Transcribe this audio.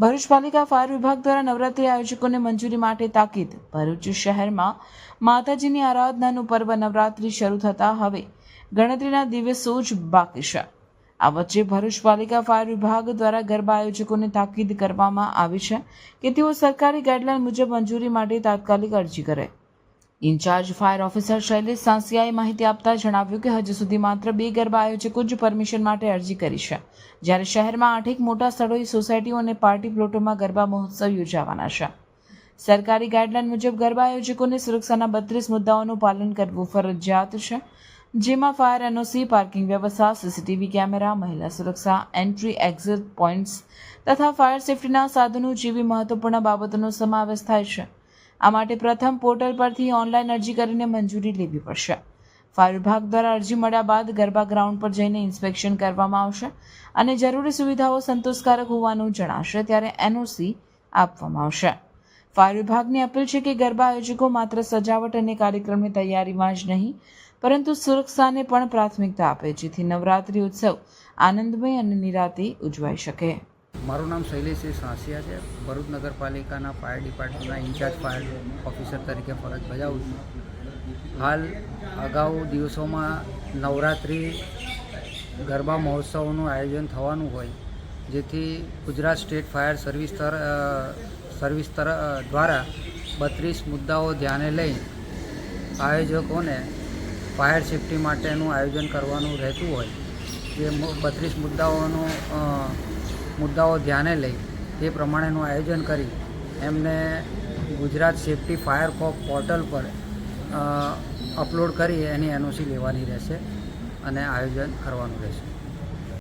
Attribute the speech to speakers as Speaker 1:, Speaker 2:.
Speaker 1: ભરૂચ પાલિકા ફાયર વિભાગ દ્વારા નવરાત્રી આયોજકોને મંજૂરી માટે તાકીદ. ભરૂચ શહેરમાં માતાજીની આરાધનાનું પર્વ નવરાત્રી શરૂ થતાં હવે ગણતરીના દિવસો જ બાકી છે. આ વચ્ચે ભરૂચ પાલિકા ફાયર વિભાગ દ્વારા ગરબા આયોજકોને તાકીદ કરવામાં આવી છે કે તેઓ સરકારી ગાઈડલાઈન મુજબ મંજૂરી માટે તાત્કાલિક અરજી કરે. ઇન્ચાર્જ ફાયર ઓફિસર શૈલેષ સાંસિયાએ માહિતી આપતા જણાવ્યું કે હજુ સુધી માત્ર બે ગરબા આયોજકો જ પરમિશન માટે અરજી કરી છે, જ્યારે શહેરમાં આઠેક મોટા સ્થળોએ સોસાયટીઓ અને પાર્ટી પ્લોટોમાં ગરબા મહોત્સવ યોજાવાના છે. સરકારી ગાઈડલાઈન મુજબ ગરબા આયોજકોને સુરક્ષાના બત્રીસ મુદ્દાઓનું પાલન કરવું ફરજિયાત છે, જેમાં ફાયર એનઓસી, પાર્કિંગ વ્યવસ્થા, સીસીટીવી કેમેરા, મહિલા સુરક્ષા, એન્ટ્રી, એક્ઝિટ પોઈન્ટ્સ તથા ફાયર સેફટીના સાધનો જેવી મહત્વપૂર્ણ બાબતોનો સમાવેશ થાય છે. આ માટે પ્રથમ પોર્ટલ પરથી ઓનલાઈન અરજી કરીને મંજૂરી લેવી પડશે. ફાયર વિભાગ દ્વારા અરજી મળ્યા બાદ ગરબા ગ્રાઉન્ડ પર જઈને ઇન્સ્પેક્શન કરવામાં આવશે અને જરૂરી સુવિધાઓ સંતોષકારક હોવાનું જણાશે ત્યારે એનઓસી આપવામાં આવશે. ફાયર વિભાગની અપીલ છે કે ગરબા આયોજકો માત્ર સજાવટ અને કાર્યક્રમની તૈયારીમાં જ નહીં, પરંતુ સુરક્ષાને પણ પ્રાથમિકતા આપે, જેથી નવરાત્રિ ઉત્સવ આનંદમય અને નિરાતે ઉજવાઈ શકે.
Speaker 2: મારું નામ શૈલેષ સાંસિયા છે. ભરૂચ નગરપાલિકાના ફાયર ડિપાર્ટમેન્ટના ઇન્ચાર્જ ફાયર ઓફિસર તરીકે ફરજ બજાવું છું. હાલ અગાઉ દિવસોમાં નવરાત્રિ, ગરબા મહોત્સવનું આયોજન થવાનું હોય, જેથી ગુજરાત સ્ટેટ ફાયર સર્વિસ તર સર્વિસ તર દ્વારા બત્રીસ મુદ્દાઓ ધ્યાને લઈ આયોજકોને ફાયર સેફટી માટેનું આયોજન કરવાનું રહેતું હોય. જે બત્રીસ મુદ્દાઓનું મુદ્દાઓ ધ્યાને લઈ તે પ્રમાણેનું આયોજન કરી એમને Gujarat safety fire cop portal પર અપલોડ કરી એની એનઓસી લેવાની રહેશે અને આયોજન કરવાનું રહેશે.